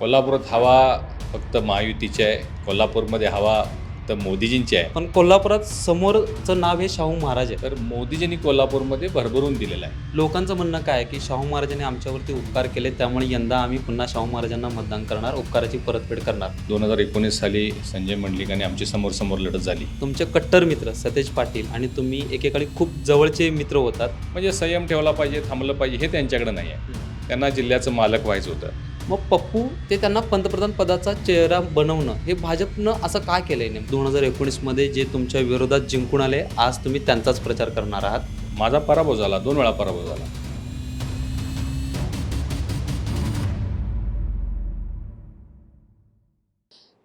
कोल्हापुरात हवा फक्त महायुतीची आहे. कोल्हापूरमध्ये हवा तर मोदीजींची आहे. पण कोल्हापुरात समोरचं नाव हे शाहू महाराज आहे. तर मोदीजींनी कोल्हापूरमध्ये भरभरून दिलेलं आहे. लोकांचं म्हणणं काय आहे की शाहू महाराजांनी आमच्यावरती उपकार केले त्यामुळे यंदा आम्ही पुन्हा शाहू महाराजांना मतदान करणार उपकाराची परतफेड करणार. दोन हजार एकोणीस साली संजय मंडलिकांनी आमची समोर समोर लढत झाली. तुमचे कट्टर मित्र सतेज पाटील आणि तुम्ही एकेकाळी खूप जवळचे मित्र होतात. म्हणजे संयम ठेवला पाहिजे थांबलं पाहिजे हे त्यांच्याकडे नाही आहे. त्यांना जिल्ह्याचं मालक व्हायचं होतं. मग पप्पू ते त्यांना पंतप्रधान पदाचा चेहरा बनवणं हे भाजपनं असं काय केलंय नेम दोन हजार एकोणीसमध्ये जे तुमच्या विरोधात जिंकून आले आज तुम्ही त्यांचाच प्रचार करणार आहात? माझा पराभव झाला दोन वेळा पराभव झाला.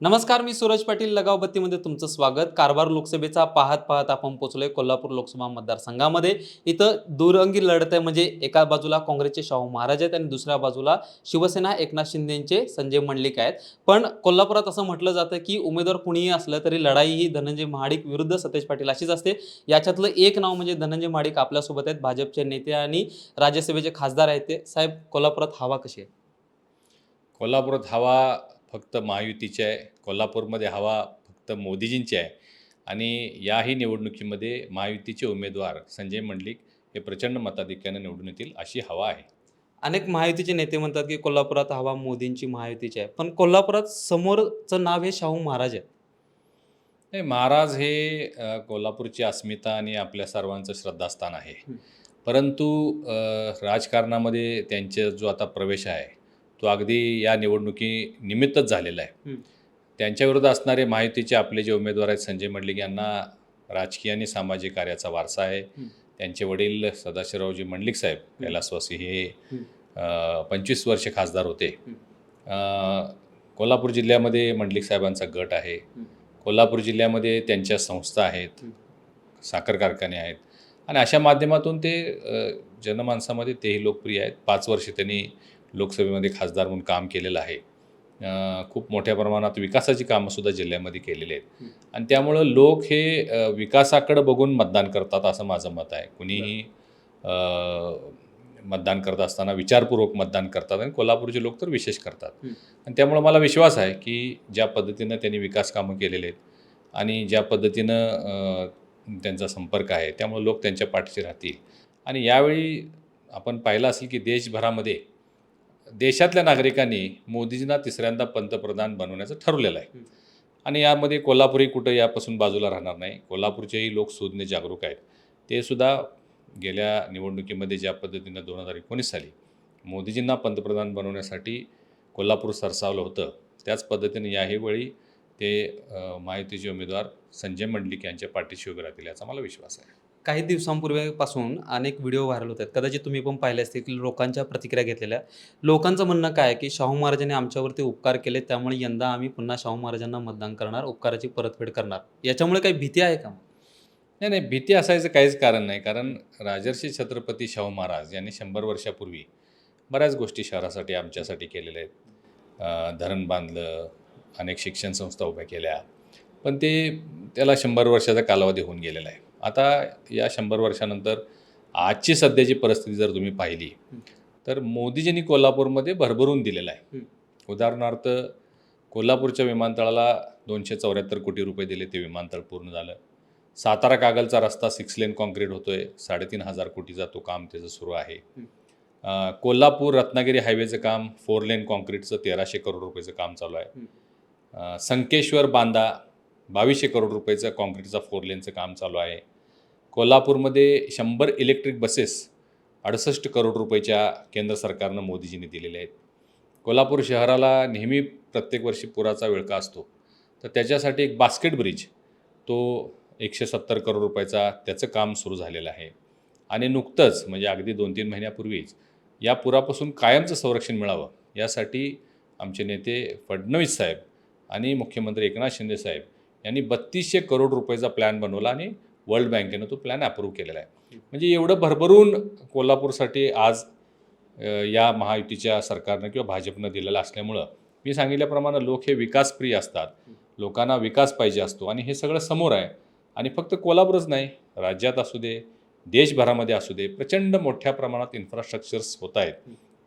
नमस्कार मी सूरज पाटील लगावबत्तीमध्ये तुमचं स्वागत. कारभार लोकसभेचा पाहत पाहत आपण पोचलोय कोल्हापूर लोकसभा मतदारसंघामध्ये. इथं दुरंगी लढत आहे म्हणजे एका बाजूला काँग्रेसचे शाहू महाराज आहेत आणि दुसऱ्या बाजूला शिवसेना एकनाथ शिंदेचे संजय मंडलिक आहेत. पण कोल्हापुरात असं म्हटलं जातं की उमेदवार कुणीही असलं तरी लढाई ही धनंजय महाडिक विरुद्ध सतेज पाटील अशीच असते. याच्यातलं एक नाव म्हणजे धनंजय महाडिक आपल्यासोबत आहेत भाजपचे नेते आणि राज्यसभेचे खासदार आहेत ते. साहेब कोल्हापुरात हवा कशी आहे? कोल्हापुरात हवा फक्त महायुतीची आहे कोल्हापूरमध्ये हवा फक्त मोदीजींची आहे. आणि याही निवडणुकीमध्ये महायुतीचे उमेदवार संजय मंडलिक हे प्रचंड मताधिक्याने निवडून येतील अशी हवा आहे. अनेक महायुतीचे नेते म्हणतात की कोल्हापुरात हवा मोदींची महायुतीची आहे. पण कोल्हापुरात समोरचं नाव हे शाहू महाराज आहे. नाही महाराज हे कोल्हापूरची अस्मिता आणि आपल्या सर्वांचं श्रद्धास्थान आहे. परंतु राजकारणामध्ये त्यांचा जो आता प्रवेश आहे तो अगदी या निवडणुकी निमित्तच झालेला आहे. हं. त्यांच्याविरुद्ध असणारे माहितीचे आपले जे उमेदवार आहेत संजय मंडलिक यांना राजकीय आणि सामाजिक कार्याचा वारसा आहे. त्यांचे वडील सदाशिवरावजी मंडलिक साहेब कैलासवासी हे हं. पंचवीस वर्ष खासदार होते. कोल्हापूर जिल्ह्यामध्ये मंडलिक साहेबांचा गट आहे. कोल्हापूर जिल्ह्यामध्ये त्यांच्या संस्था आहेत. साखर कारखाने आहेत. आणि अशा माध्यमातून ते जनमानसामध्ये तेही लोकप्रिय आहेत. पाच वर्ष त्यांनी लोकसभेमध्ये खासदार म्हणून काम केलेलं आहे. खूप मोठ्या प्रमाणात विकासाची कामंसुद्धा जिल्ह्यामध्ये केलेली आहेत. आणि त्यामुळं लोक हे विकासाकडे बघून मतदान करतात असं माझं मत आहे. कुणीही मतदान करत असताना विचारपूर्वक मतदान करतात आणि कोल्हापूरचे लोक तर विशेष करतात. आणि त्यामुळं मला विश्वास आहे की ज्या पद्धतीनं त्यांनी विकास कामं केलेले आहेत आणि ज्या पद्धतीनं त्यांचा संपर्क आहे त्यामुळे लोक त्यांच्या पाठीशी राहतील. आणि यावेळी आपण पाहिलं असेल की देशभरामध्ये देशातल्या नागरिकांनी मोदीजींना तिसऱ्यांदा पंतप्रधान बनवण्याचं ठरवलेलं आहे. आणि यामध्ये कोल्हापूरही कुठं यापासून बाजूला राहणार नाही. कोल्हापूरचेही लोक सुज्ञ जागरूक आहेत. ते सुद्धा गेल्या निवडणुकीमध्ये ज्या पद्धतीनं दोन हजार एकोणीस साली मोदीजींना पंतप्रधान बनवण्यासाठी कोल्हापूर सरसावलं होतं त्याच पद्धतीने याही वेळी ते महायुतीचे उमेदवार संजय मंडलिक यांच्या पाठीशी उभे राहतील याचा मला विश्वास आहे. काही दिवसांपूर्वीपासून अनेक व्हिडिओ व्हायरल होत आहेत. कदाचित तुम्ही पण पाहिले असतील की लोकांच्या प्रतिक्रिया घेतलेल्या. लोकांचं म्हणणं काय आहे की शाहू महाराजांनी आमच्यावरती उपकार केले त्यामुळे यंदा आम्ही पुन्हा शाहू महाराजांना मतदान करणार उपकाराची परतफेड करणार. याच्यामुळे काही भीती आहे का? नाही नाही भीती असायचं काहीच कारण नाही. कारण राजर्षी छत्रपती शाहू महाराज यांनी शंभर वर्षापूर्वी बऱ्याच गोष्टी शहरासाठी आमच्यासाठी केलेल्या आहेत. धरण बांधलं अनेक शिक्षण संस्था उभ्या केल्या. पण ते त्याला शंभर वर्षाचा कालावधी होऊन गेलेला आहे. आता या शंभर वर्षानंतर आजची सध्याची परिस्थिती जर तुम्ही पाहिली तर मोदीजींनी कोल्हापूरमध्ये भरभरून दिलेला आहे. उदाहरणार्थ कोल्हापूरच्या विमानतळाला दोनशे चौऱ्याहत्तर कोटी रुपये दिले ते विमानतळ पूर्ण झालं. सातारा कागलचा रस्ता सिक्स लेन कॉन्क्रीट होतोय साडेतीन हजार कोटीचा तो काम त्याचं सुरू आहे. कोल्हापूर रत्नागिरी हायवेचं काम फोर लेन कॉन्क्रीटचं तेराशे करोड रुपयाचं काम चालू आहे. संकेश्वर बांदा बावीसशे करोड रुपयाचं कॉन्क्रीटचा फोर लेनचं काम चालू आहे. कोल्हापूरमध्ये शंभर इलेक्ट्रिक बसेस अडुसष्ट करोड रुपयाच्या केंद्र सरकारनं मोदीजींनी दिलेल्या आहेत. कोल्हापूर शहराला नेहमी प्रत्येक वर्षी पुराचा विळका असतो. तर त्याच्यासाठी एक बास्केट ब्रिज तो एकशे सत्तर करोड रुपयाचा त्याचं काम सुरू झालेलं आहे. आणि नुकतंच म्हणजे अगदी दोन तीन महिन्यापूर्वीच या पुरापासून कायमचं संरक्षण मिळावं यासाठी आमचे नेते फडणवीस साहेब आणि मुख्यमंत्री एकनाथ शिंदे साहेब यांनी बत्तीसशे करोड रुपयाचा प्लॅन बनवला आणि वर्ल्ड बँकेनं तो प्लॅन अप्रूव्ह केलेला आहे. म्हणजे एवढं भरभरून कोल्हापूरसाठी आज या महायुतीच्या सरकारनं किंवा भाजपनं दिलेलं असल्यामुळं मी सांगितल्याप्रमाणे लोक हे विकासप्रिय असतात. लोकांना विकास पाहिजे असतो आणि हे सगळं समोर आहे. आणि फक्त कोल्हापूरच नाही राज्यात असू दे देशभरामध्ये असू दे प्रचंड मोठ्या प्रमाणात इन्फ्रास्ट्रक्चर्स होत आहेत.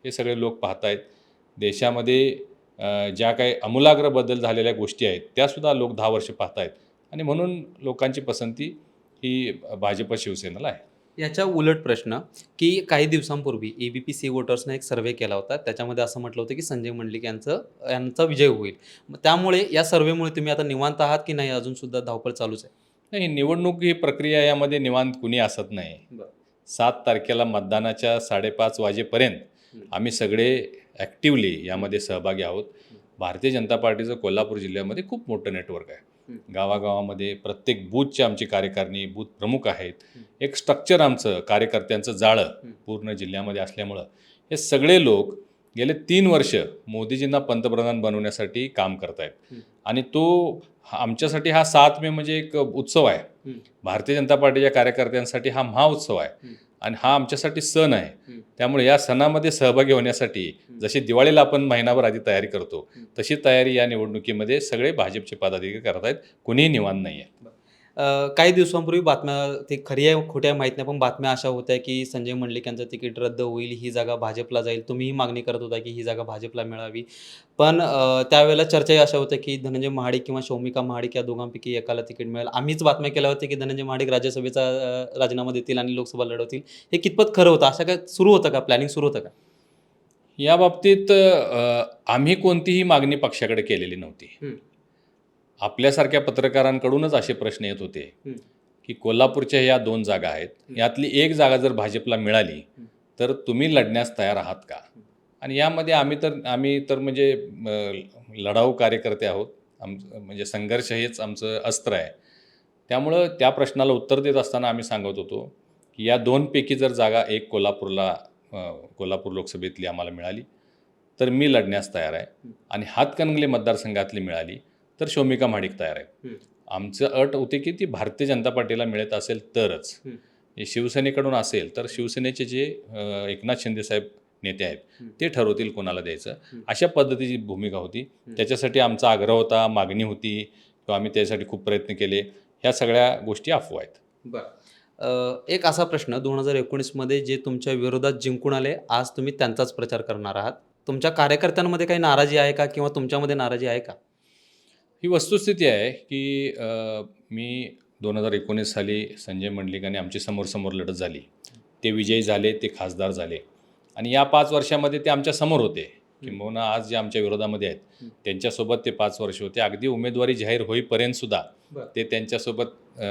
हे सगळे लोक पाहत आहेत देशामध्ये ज्या काही अमूलाग्र बदल झालेल्या गोष्टी आहेत त्यासुद्धा लोक दहा वर्ष पाहत आहेत आणि म्हणून लोकांची पसंती ही भाजप शिवसेनेला आहे. याच्या उलट प्रश्न की काही दिवसांपूर्वी ए बी पी सी वोटर्सने एक सर्व्हे केला होता. त्याच्यामध्ये असं म्हटलं होतं की संजय मंडलिक यांचं यांचा विजय होईल. त्यामुळे या सर्व्हेमुळे तुम्ही आता निवांत आहात की नाही? अजून सुद्धा धावपळ चालूच आहे. नाही निवडणूक ही प्रक्रिया यामध्ये निवांत कुणी असत नाही. सात तारखेला मतदानाच्या साडेपाच वाजेपर्यंत. आम्ही सगळे ॲक्टिवली यामध्ये सहभागी आहोत. भारतीय जनता पार्टीचं कोल्हापूर जिल्ह्यामध्ये खूप मोठं नेटवर्क आहे. गावागावामध्ये प्रत्येक बूथची आमची कार्यकारिणी बूथ प्रमुख आहेत. एक स्ट्रक्चर आमचं कार्यकर्त्यांचं जाळं. पूर्ण जिल्ह्यामध्ये असल्यामुळं हे सगळे लोक गेले तीन वर्ष मोदीजींना पंतप्रधान बनवण्यासाठी काम करत आहेत हं. आणि तो आमच्यासाठी हा सात मे म्हणजे एक उत्सव आहे. भारतीय जनता पार्टीच्या कार्यकर्त्यांसाठी हा महाउत्सव आहे. आणि हा आमच्यासाठी सण आहे. त्यामुळे या सणामध्ये सहभागी होण्यासाठी. जशी दिवाळीला आपण महिनाभर आधी तयारी करतो. तशी तयारी या निवडणुकीमध्ये सगळे भाजपचे पदाधिकारी करत आहेत कुणीही निवांत नाही आहे काही दिवसांपूर्वी बातम्या ते खरी आहे खोट्या माहीत नाही पण बातम्या अशा होत्या की संजय मंडलिक यांचं तिकीट रद्द होईल ही जागा भाजपला जाईल. तुम्हीही मागणी करत होता की ही जागा भाजपला मिळावी. पण त्यावेळेला चर्चाही अशा होत्या की धनंजय महाडिक किंवा शौमिका महाडिक या दोघांपैकी एकाला तिकीट मिळेल. आम्हीच बातम्या केल्या होत्या की धनंजय महाडिक राज्यसभेचा राजीनामा देतील आणि लोकसभा लढवतील. हे कितपत खरं होतं? असं काय सुरू होतं का? प्लॅनिंग सुरू होतं का? या बाबतीत आम्ही कोणतीही मागणी पक्षाकडे केलेली नव्हती. आपल्यासारख्या पत्रकारांकडूनच असे प्रश्न येत होते. की कोल्हापूरच्या ह्या दोन जागा आहेत. यातली एक जागा जर भाजपला मिळाली. तर तुम्ही लढण्यास तयार आहात का. आणि यामध्ये आम्ही तर आम्ही तर म्हणजे लढाऊ कार्यकर्ते आहोत आम म्हणजे संघर्ष हेच आमचं अस्त्र आहे त्यामुळं त्या प्रश्नाला उत्तर देत असताना आम्ही सांगत होतो की या दोनपैकी जर जागा एक कोल्हापूरला कोल्हापूर लोकसभेतली आम्हाला मिळाली तर मी लढण्यास तयार आहे. आणि हातकणंगले मतदारसंघातली मिळाली तर शौमिका महाडिक तयार आहे. आमचं अट होती की ती भारतीय जनता पार्टीला मिळत असेल तरच. शिवसेनेकडून असेल तर शिवसेनेचे जे एकनाथ शिंदेसाहेब नेते आहेत. ते ठरवतील कोणाला द्यायचं. अशा पद्धतीची भूमिका होती. त्याच्यासाठी आमचा आग्रह होता मागणी होती किंवा आम्ही त्यासाठी खूप प्रयत्न केले. ह्या सगळ्या गोष्टी अफवा आहेत. बरं. एक असा प्रश्न दोन हजार एकोणीसमध्ये जे तुमच्या विरोधात जिंकून आले आज तुम्ही त्यांचाच प्रचार करणार आहात. तुमच्या कार्यकर्त्यांमध्ये काही नाराजी आहे का किंवा तुमच्यामध्ये नाराजी आहे का? ही वस्तुस्थिती आहे की अ, मी दोन हजार एकोणीस साली संजय मंडलिकांनी आमची समोरसमोर लढत झाली. ते विजयी झाले ते खासदार झाले. आणि या पाच वर्षामध्ये ते आमच्यासमोर होते. किंबहुना आज जे आमच्या विरोधामध्ये आहेत. त्यांच्यासोबत ते पाच वर्ष होते. अगदी उमेदवारी जाहीर होईपर्यंत सुद्धा बरं. ते त्यांच्यासोबत अ,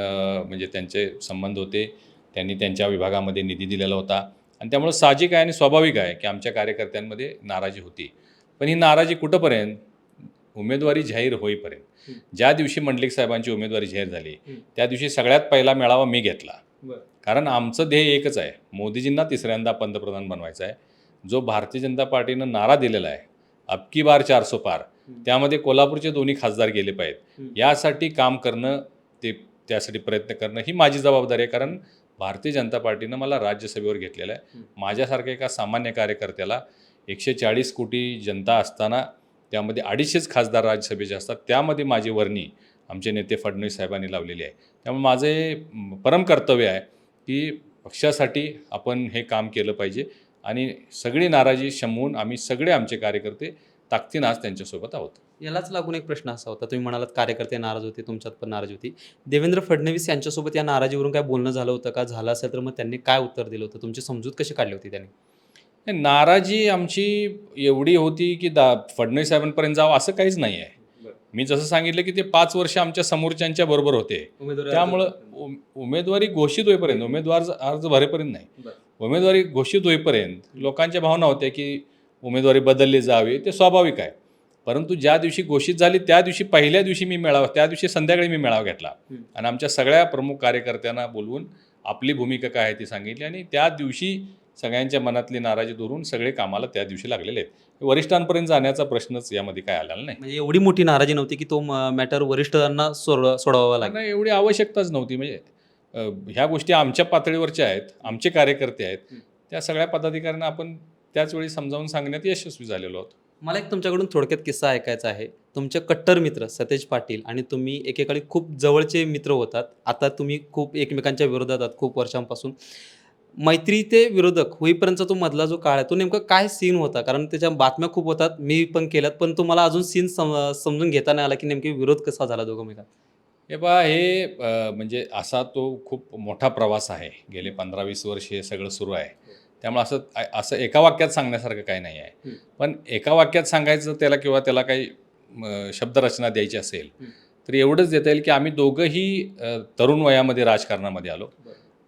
म्हणजे त्यांचे संबंध होते. त्यांनी त्यांच्या विभागामध्ये निधी दिलेला होता. आणि त्यामुळं साहजिक आहे आणि स्वाभाविक आहे की आमच्या कार्यकर्त्यांमध्ये नाराजी होती. पण ही नाराजी कुठंपर्यंत उमेदवारी जाहीर होईपर्यंत. ज्या दिवशी मंडलिक साहेबांची उमेदवारी जाहीर झाली. त्या दिवशी सगळ्यात पहिला मेळावा मी घेतला. कारण आमचं ध्येय एकच आहे मोदीजींना तिसऱ्यांदा पंतप्रधान बनवायचं आहे जो भारतीय जनता पार्टीनं नारा दिलेला आहे अबकी बार चारसो पार हं. त्यामध्ये कोल्हापूरचे दोन्ही खासदार गेले पाहिजेत. यासाठी काम करणं ते त्यासाठी प्रयत्न करणं ही माझी जबाबदारी आहे कारण भारतीय जनता पार्टीनं मला राज्यसभेवर घेतलेलं आहे. माझ्यासारख्या एका सामान्य कार्यकर्त्याला एकशे चाळीस कोटी जनता असताना त्यामध्ये अडीचशेच खासदार राज्यसभेचे असतात. त्यामध्ये माझी वर्णी आमचे नेते फडणवीस साहेबांनी लावलेली आहे. त्यामुळे माझे परम कर्तव्य आहे की पक्षासाठी आपण हे काम केलं पाहिजे आणि सगळी नाराजी शमवून आम्ही सगळे आमचे कार्यकर्ते ताकदीनं आज त्यांच्यासोबत आहोत. यालाच लागून एक प्रश्न असा होता. तुम्ही म्हणालात कार्यकर्ते नाराज होते तुमच्यात पण नाराज होती. देवेंद्र फडणवीस यांच्यासोबत या नाराजीवरून काय बोलणं झालं होतं का? झालं असेल तर मग त्यांनी काय उत्तर दिलं होतं? तुमची समजूत कशी काढली होती त्यांनी? नाराजी आमची एवढी होती की दा फडणवीस साहेबांपर्यंत जावं असं काहीच नाही आहे मी जसं सांगितलं की ते पाच वर्ष आमच्या समोरच्यांच्या बरोबर होते. त्यामुळं उम- उमेदवारी घोषित होईपर्यंत उमेदवार अर्ज भरेपर्यंत नाही. उमेदवारी घोषित होईपर्यंत लोकांच्या भावना होत्या की उमेदवारी बदलली जावी ते स्वाभाविक आहे. परंतु ज्या दिवशी घोषित झाली त्या दिवशी पहिल्या दिवशी मी मेळावा त्या दिवशी संध्याकाळी मी मेळावा घेतला. आणि आमच्या सगळ्या प्रमुख कार्यकर्त्यांना बोलवून आपली भूमिका काय आहे ती सांगितली आणि त्या दिवशी सगळ्यांच्या मनातली नाराजी दूरून सगळे कामाला त्या दिवशी लागलेले आहेत. वरिष्ठांपर्यंत जाण्याचा प्रश्नच यामध्ये काय आलेला नाही. म्हणजे एवढी मोठी नाराजी नव्हती की तो मॅटर वरिष्ठांना सोड सोडवावा लागेल? नाही एवढी आवश्यकताच नव्हती. म्हणजे ह्या गोष्टी आमच्या पातळीवरच्या आहेत आमचे कार्यकर्ते आहेत. त्या सगळ्या पदाधिकाऱ्यांना आपण त्याच वेळी समजावून सांगण्यात यशस्वी झालेलो आहोत. मला एक तुमच्याकडून थोडक्यात किस्सा ऐकायचा आहे. तुमचे कट्टर मित्र सतेज पाटील आणि तुम्ही एकेकाळी खूप जवळचे मित्र होतात. आता तुम्ही खूप एकमेकांच्या विरोधात आहात खूप वर्षांपासून. मैत्री ते विरोधक होईपर्यंतचा तो मधला जो काळ आहे तो नेमका काय सीन होता? कारण त्याच्या बातम्या खूप होतात मी पण केल्यात पण तुम्हाला अजून सीन समजून घेता नाही आला की नेमकी विरोध कसा झाला दोघांमेकात हे बा हे म्हणजे असा तो खूप मोठा प्रवास आहे. गेले पंधरा वीस वर्ष हे सगळं सुरू आहे. त्यामुळे असं असं एका वाक्यात सांगण्यासारखं काही नाही आहे. पण एका वाक्यात सांगायचं त्याला किंवा त्याला काही शब्दरचना द्यायची असेल. तर एवढंच देता येईल की आम्ही दोघंही तरुण वयामध्ये राजकारणामध्ये आलो.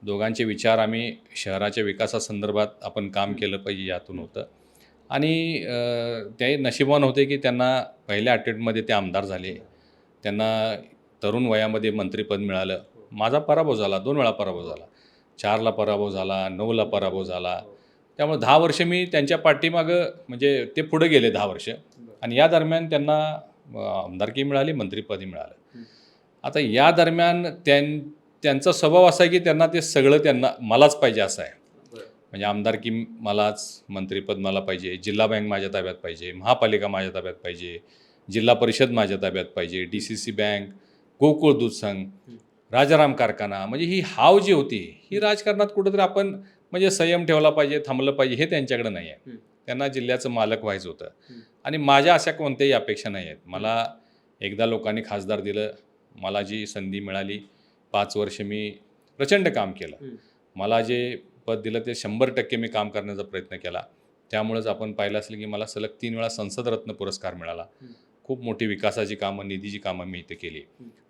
दोघांचे विचार आम्ही शहराच्या विकासासंदर्भात आपण काम केलं पाहिजे यातून होतं. आणि ते नशिबान होते की त्यांना पहिल्या अटेम्प्टमध्ये ते आमदार झाले. त्यांना तरुण वयामध्ये मंत्रिपद मिळालं. माझा पराभव झाला दोन वेळा पराभव झाला. चारला पराभव झाला नऊला पराभव झाला. त्यामुळे दहा वर्ष मी त्यांच्या पाठीमागं म्हणजे ते पुढे गेले दहा वर्ष. आणि या दरम्यान त्यांना आमदारकी मिळाली मंत्रिपदही मिळालं. आता या दरम्यान त्यां त्यांचा स्वभाव असा आहे की त्यांना ते सगळं त्यांना मलाच पाहिजे असं आहे. म्हणजे आमदारकी मलाच मंत्रिपद मला पाहिजे जिल्हा बँक माझ्या ताब्यात पाहिजे महापालिका माझ्या ताब्यात पाहिजे जिल्हा परिषद माझ्या ताब्यात पाहिजे D C C bank Gokul दूध संघ राजाराम कारखाना म्हणजे ही हाव जी होती ही राजकारणात कुठंतरी आपण म्हणजे संयम ठेवला पाहिजे थांबलं पाहिजे हे त्यांच्याकडे नाही आहे. त्यांना जिल्ह्याचं मालक व्हायचं होतं. आणि माझ्या अशा कोणत्याही अपेक्षा नाही आहेत. मला एकदा लोकांनी खासदार दिलं मला जी संधी मिळाली पाच वर्ष मी प्रचंड काम केलं. मला जे पद दिलं ते शंभर टक्के मी काम करण्याचा प्रयत्न केला त्यामुळेच आपण पाहिलं असेल की मला सलग तीन वेळा संसद रत्न पुरस्कार मिळाला. खूप मोठी विकासाची कामं निधीची कामं मी इथे केली.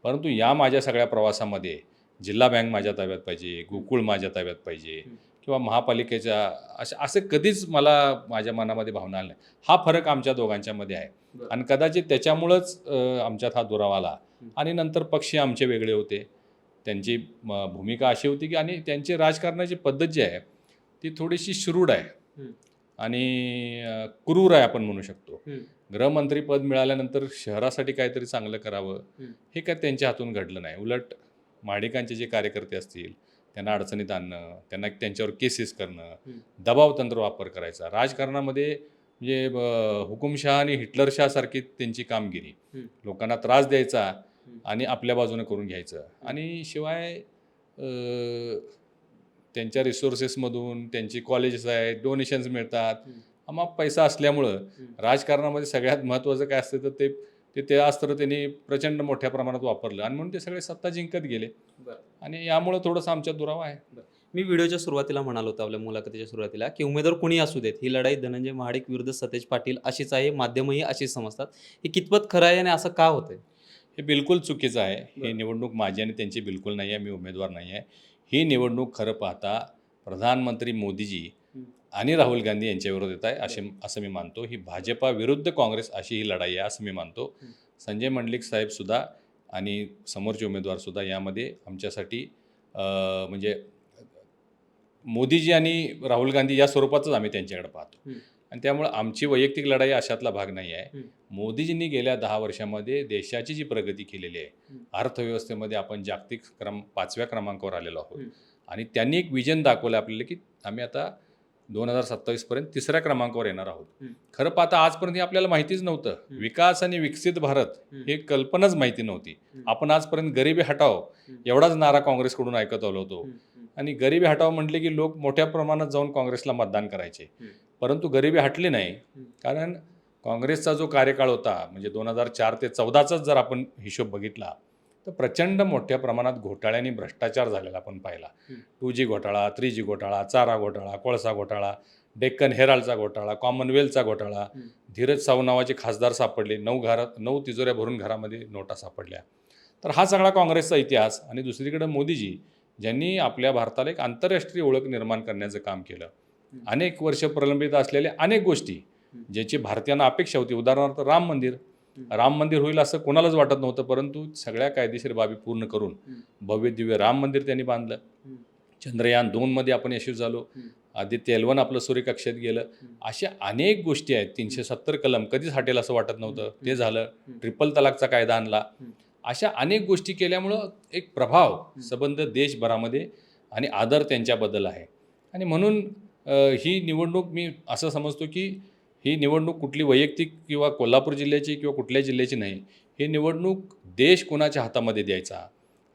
परंतु या माझ्या सगळ्या प्रवासामध्ये जिल्हा बँक माझ्या ताब्यात पाहिजे गोकुळ माझ्या ताब्यात पाहिजे. किंवा महापालिकेच्या असे असे कधीच मला माझ्या मनामध्ये भावना आल्या नाही हा फरक आमच्या दोघांच्यामध्ये आहे. आणि कदाचित त्याच्यामुळंच आमच्यात हा दुरावा आला. आणि नंतर पक्षी आमचे वेगळे होते त्यांची भूमिका अशी होती की आणि त्यांची राजकारणाची पद्धत जी आहे ती थोडीशी श्रूड आहे. आणि क्रूर आहे आपण म्हणू शकतो हं. गृहमंत्रीपद मिळाल्यानंतर शहरासाठी काहीतरी चांगलं करावं हं. काय त्यांच्या हातून घडलं नाही उलट माडिकांचे जे कार्यकर्ते असतील त्यांना अडचणीत आणणं त्यांना त्यांच्यावर केसेस करणं. दबाव तंत्र वापर करायचा राजकारणामध्ये म्हणजे हुकुमशहा आणि हिटलरशहासारखी त्यांची कामगिरी. लोकांना त्रास द्यायचा. आणि आपल्या बाजूने करून घ्यायचं. आणि शिवाय अ, त्यांच्या रिसोर्सेसमधून त्यांची कॉलेजेस आहेत डोनेशन्स मिळतात. आम्हा पैसा असल्यामुळं. राजकारणामध्ये सगळ्यात महत्त्वाचं काय असतं तर ते ते ते अस्त्र त्यांनी प्रचंड मोठ्या प्रमाणात वापरलं. आणि म्हणून ते सगळे सत्ता जिंकत गेले. आणि यामुळं थोडंसं आमच्या दुरावा आहे. मी व्हिडिओच्या सुरुवातीला म्हणालो होतो आपल्या मुलाखतीच्या सुरुवातीला की उमेदवार कोणी असू देत? ही लढाई धनंजय महाडिक विरुद्ध सतेज पाटील अशीच आहे माध्यमही अशीच समजतात. हे कितपत खरं आहे आणि असं का होतंय? हे बिलकुल चुकीचं आहे ही. निवडणूक माझी आणि त्यांची बिलकुल नाही आहे मी उमेदवार नाही आहे ही निवडणूक खरं पाहता प्रधानमंत्री मोदीजी. आणि राहुल गांधी यांच्या विरोधात आहे असे असं मी मानतो ही भाजपा विरुद्ध काँग्रेस अशी ही लढाई आहे असं मी मानतो. संजय मंडलिक साहेबसुद्धा आणि समोरचे उमेदवारसुद्धा यामध्ये आमच्यासाठी म्हणजे मोदीजी आणि राहुल गांधी या स्वरूपातच आम्ही त्यांच्याकडे पाहतो. आणि त्यामुळं आमची वैयक्तिक लढाई अशातला भाग नाही आहे. मोदीजींनी गेल्या दहा वर्षामध्ये देशाची जी प्रगती केलेली आहे. अर्थव्यवस्थेमध्ये आपण जागतिक क्रम पाचव्या क्रमांकावर आलेलो आहोत. आणि त्यांनी एक विजन दाखवलं आपल्याला की आम्ही आता दोन हजार सत्तावीसपर्यंत तिसऱ्या क्रमांकावर येणार आहोत. खरं पाहता आजपर्यंत हे आपल्याला माहितीच नव्हतं. विकास आणि विकसित भारत हं. कल्पनाच माहिती नव्हती. आपण आजपर्यंत गरिबी हटाव. एवढाच नारा काँग्रेसकडून ऐकत आलो होतो. आणि गरिबी हटाव म्हटले की लोक मोठ्या प्रमाणात जाऊन काँग्रेसला मतदान करायचे. परंतु गरिबी हटली नाही. कारण काँग्रेसचा जो कार्यकाळ होता म्हणजे दोन हजार चार ते चौदाचाच जर आपण हिशोब बघितला तर प्रचंड मोठ्या प्रमाणात घोटाळे आणि भ्रष्टाचार झालेला आपण पाहिला. टू जी घोटाळा थ्री जी घोटाळा चारा घोटाळा कोळसा घोटाळा डेक्कन हेराल्डचा घोटाळा कॉमनवेल्थचा घोटाळा. धीरज सावू नावाचे खासदार सापडले नऊ घरात नऊ तिजोऱ्या भरून घरामध्ये नोटा सापडल्या तर हा सगळा काँग्रेसचा इतिहास आणि दुसरीकडे मोदीजी ज्यांनी आपल्या भारताला एक आंतरराष्ट्रीय ओळख निर्माण करण्याचं काम केलं. अनेक वर्ष प्रलंबित असलेल्या अनेक गोष्टी ज्याची भारतीयांना अपेक्षा होती. उदाहरणार्थ राम मंदिर. राम मंदिर होईल असं कोणालाच वाटत नव्हतं परंतु सगळ्या कायदेशीर बाबी पूर्ण करून भव्य दिव्य राम मंदिर त्यांनी बांधलं. चंद्रयान दोनमध्ये आपण यशस्वी झालो. आदित्य एलवन आपलं सूर्यकक्षेत गेलं. अशा अनेक गोष्टी आहेत. तीनशे सत्तर कलम कधीच हटेल असं वाटत नव्हतं. ते झालं. ट्रिपल तलाकचा कायदा आणला. अशा अनेक गोष्टी केल्यामुळं एक प्रभाव संबंध देशभरामध्ये आणि आदर त्यांच्याबद्दल आहे. आणि म्हणून ही निवडणूक मी असं समजतो की ही निवडणूक कुठली वैयक्तिक किंवा कोल्हापूर जिल्ह्याची किंवा कुठल्या जिल्ह्याची नाही. ही निवडणूक देश कोणाच्या हातामध्ये द्यायचा?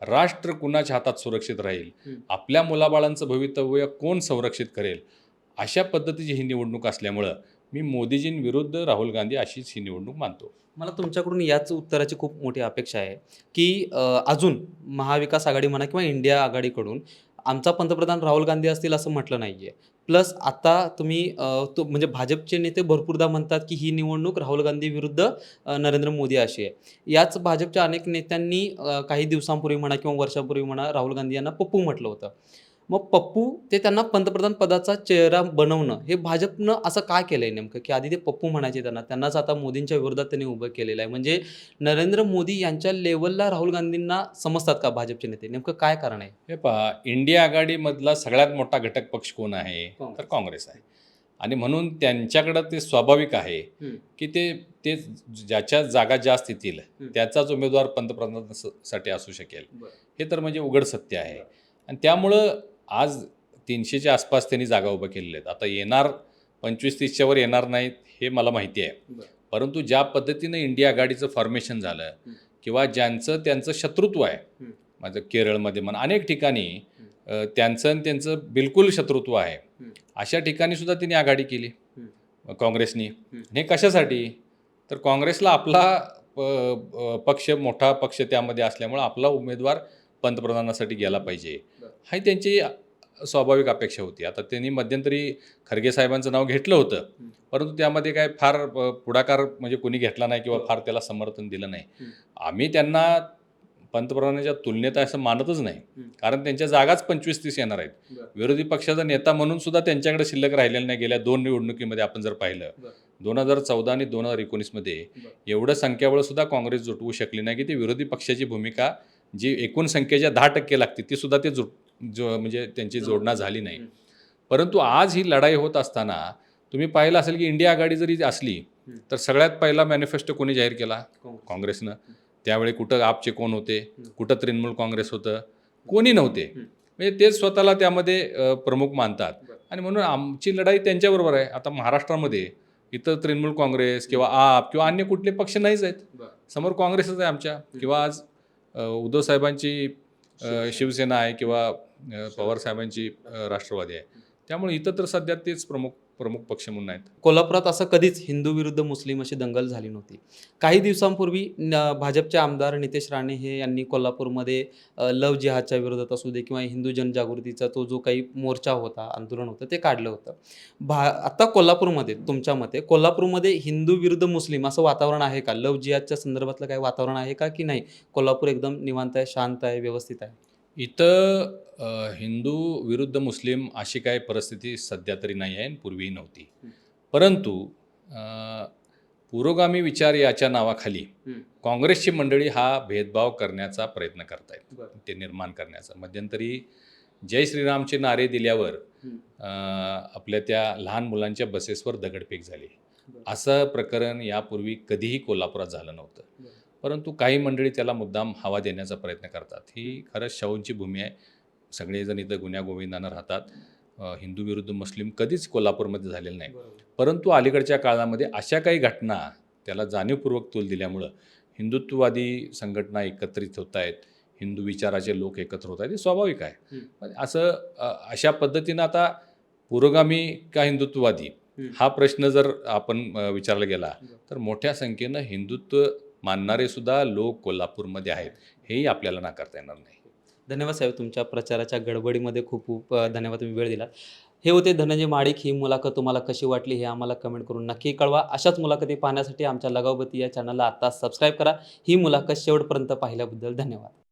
राष्ट्र कुणाच्या हातात सुरक्षित राहील. आपल्या मुलाबाळांचं भवितव्य कोण संरक्षित करेल? अशा पद्धतीची ही निवडणूक असल्यामुळं मी मोदीजींविरुद्ध राहुल गांधी अशीच ही निवडणूक मानतो. मला तुमच्याकडून याच उत्तराची खूप मोठी अपेक्षा आहे की अजून महाविकास आघाडी म्हणा किंवा इंडिया आघाडीकडून आमचा पंतप्रधान राहुल गांधी असतील असं म्हटलं नाही आहे प्लस आता तुम्ही तो म्हणजे भाजपचे नेते भरपूरदा म्हणतात की ही निवडणूक राहुल गांधी विरुद्ध नरेंद्र मोदी अशी आहे. याच भाजपच्या अनेक नेत्यांनी काही दिवसांपूर्वी म्हणा किंवा वर्षापूर्वी म्हणा राहुल गांधी यांना पप्पू म्हटलं होतं. मग पप्पू ते त्यांना पंतप्रधान पदाचा चेहरा बनवणं हे भाजपनं असं काय केलंय नेमकं? की आधी ते पप्पू म्हणायचे त्यांना त्यांनाच आता मोदींच्या विरोधात त्यांनी उभं केलेलं आहे. म्हणजे नरेंद्र मोदी यांच्या लेवलला राहुल गांधींना समजतात का भाजपचे नेते? नेमकं काय कारण आहे? हे पहा इंडिया आघाडीमधला सगळ्यात मोठा घटक पक्ष कोण आहे. तर काँग्रेस आहे. आणि म्हणून त्यांच्याकडं ते स्वाभाविक आहे. की ते ते ज्याच्या जागा जास्त येतील. त्याचाच उमेदवार पंतप्रधानासाठी असू शकेल. हे तर म्हणजे उघड सत्य आहे. आणि त्यामुळं आज तीनशेच्या आसपास त्यांनी जागा उभं केलेल्या आहेत आता येणार पंचवीस तीसच्या वर येणार नाहीत हे मला माहिती आहे. परंतु ज्या पद्धतीनं इंडिया आघाडीचं फॉर्मेशन झालं. किंवा ज्यांचं त्यांचं शत्रुत्व आहे. माझं केरळमध्ये म्हणा अनेक ठिकाणी त्यांचं आणि त्यांचं बिलकुल शत्रुत्व आहे. अशा ठिकाणी सुद्धा त्यांनी आघाडी केली. काँग्रेसनी हे कशासाठी तर काँग्रेसला आपला पक्ष मोठा पक्ष त्यामध्ये असल्यामुळं आपला उमेदवार पंतप्रधानासाठी गेला पाहिजे बरं. ही त्यांची स्वाभाविक अपेक्षा होती आता त्यांनी मध्यंतरी खरगे साहेबांचं नाव घेतलं होतं. परंतु त्यामध्ये काय फार पुढाकार म्हणजे कोणी घेतला नाही किंवा बरं. फार त्याला समर्थन दिलं नाही. आम्ही त्यांना पंतप्रधानाच्या तुलनेत असं मानतच नाही. कारण त्यांच्या जागाच पंचवीस तीस येणार आहेत. विरोधी पक्षाचा नेता म्हणून सुद्धा त्यांच्याकडे शिल्लक राहिलेला नाही गेल्या दोन निवडणुकीमध्ये आपण जर पाहिलं. दोन हजार चौदा आणि दोन हजार एकोणीसमध्ये. एवढं संख्याबळ सुद्धा काँग्रेस जुटवू शकली नाही की ती विरोधी पक्षाची भूमिका जी एकूण संख्येच्या दहा टक्के लागते ती सुद्धा ते जुट जो म्हणजे त्यांची जोडणा झाली नाही. परंतु आज ही लढाई होत असताना तुम्ही पाहिलं असेल की इंडिया आघाडी जरी असली. तर सगळ्यात पहिला मॅनिफेस्टो कोणी जाहीर केला काँग्रेस. काँग्रेसनं त्यावेळी कुठं आपचे कोण होते. कुठं तृणमूल काँग्रेस होतं कोणी नव्हते. म्हणजे तेच स्वतःला त्यामध्ये प्रमुख मानतात. आणि म्हणून आमची लढाई त्यांच्याबरोबर आहे आता महाराष्ट्रामध्ये इथं तृणमूल काँग्रेस किंवा आप किंवा अन्य कुठले पक्ष नाहीच आहेत. समोर काँग्रेसच आहे आमच्या किंवा आज उद्धव साहेबांची शिवसेना. आहे किंवा पवारसाहेबांची पवार साहेबांची राष्ट्रवादी आहे त्यामुळे इथं तर सध्या तेच प्रमुख प्रमुख पक्ष म्हणून आहेत. कोल्हापुरात असं कधीच हिंदू विरुद्ध मुस्लिम अशी दंगल झाली नव्हती. काही दिवसांपूर्वी न- भाजपचे आमदार नितेश राणे हे यांनी कोल्हापूरमध्ये लव जिहादच्या विरोधात असू दे किंवा हिंदू जनजागृतीचा तो जो काही मोर्चा होता आंदोलन होतं ते काढलं होतं. भा आता कोल्हापूरमध्ये तुमच्या मते कोल्हापूरमध्ये हिंदू विरुद्ध मुस्लिम असं वातावरण आहे का? लव जिहादच्या संदर्भातलं काही वातावरण आहे का की नाही? कोल्हापूर एकदम निवांत आहे शांत आहे व्यवस्थित आहे? इथं हिंदू विरुद्ध मुस्लिम अशी काय परिस्थिती सध्या तरी नाही आहे पूर्वीही नव्हती. परंतु पुरोगामी विचार याच्या नावाखाली. काँग्रेसची मंडळी हा भेदभाव करण्याचा प्रयत्न करतायत. ते निर्माण करण्याचा मध्यंतरी जय श्रीरामचे नारे दिल्यावर आपल्या त्या लहान मुलांच्या बसेसवर दगडफेक झाली. असं प्रकरण यापूर्वी कधीही कोल्हापुरात झालं नव्हतं. परंतु काही मंडळी त्याला मुद्दाम हवा देण्याचा प्रयत्न करतात ही खरंच शाहूंची भूमी आहे सगळेजण इथं गुण्यागोविंदानं राहतात. हिंदू विरुद्ध मुस्लिम कधीच कोल्हापूरमध्ये झालेलं नाही. परंतु अलीकडच्या काळामध्ये अशा काही घटना त्याला जाणीवपूर्वक तोल दिल्यामुळं हिंदुत्ववादी संघटना एकत्रित होत आहेत हिंदू विचाराचे लोक एकत्र होत आहेत हे स्वाभाविक आहे. असं अशा पद्धतीनं आता पुरोगामी का हिंदुत्ववादी? हं. प्रश्न जर आपण विचारला गेला. तर मोठ्या संख्येनं हिंदुत्व मानणारे सुद्धा लोक कोल्हापूरमध्ये आहेत. हेही आपल्याला नाकारता येणार नाही. धन्यवाद साहेब तुमच्या प्रचाराच्या गडबडीमध्ये खूप खूप धन्यवाद तुम्ही वेळ दिला हे होते धनंजय माडिक ही मुलाखत तुम्हाला कशी वाटली हे आम्हाला कमेंट करून नक्की कळवा. अशाच मुलाखती पाहण्यासाठी आमच्या लगावबती या चॅनलला आता सबस्क्राईब करा. ही मुलाखत शेवटपर्यंत पाहिल्याबद्दल धन्यवाद.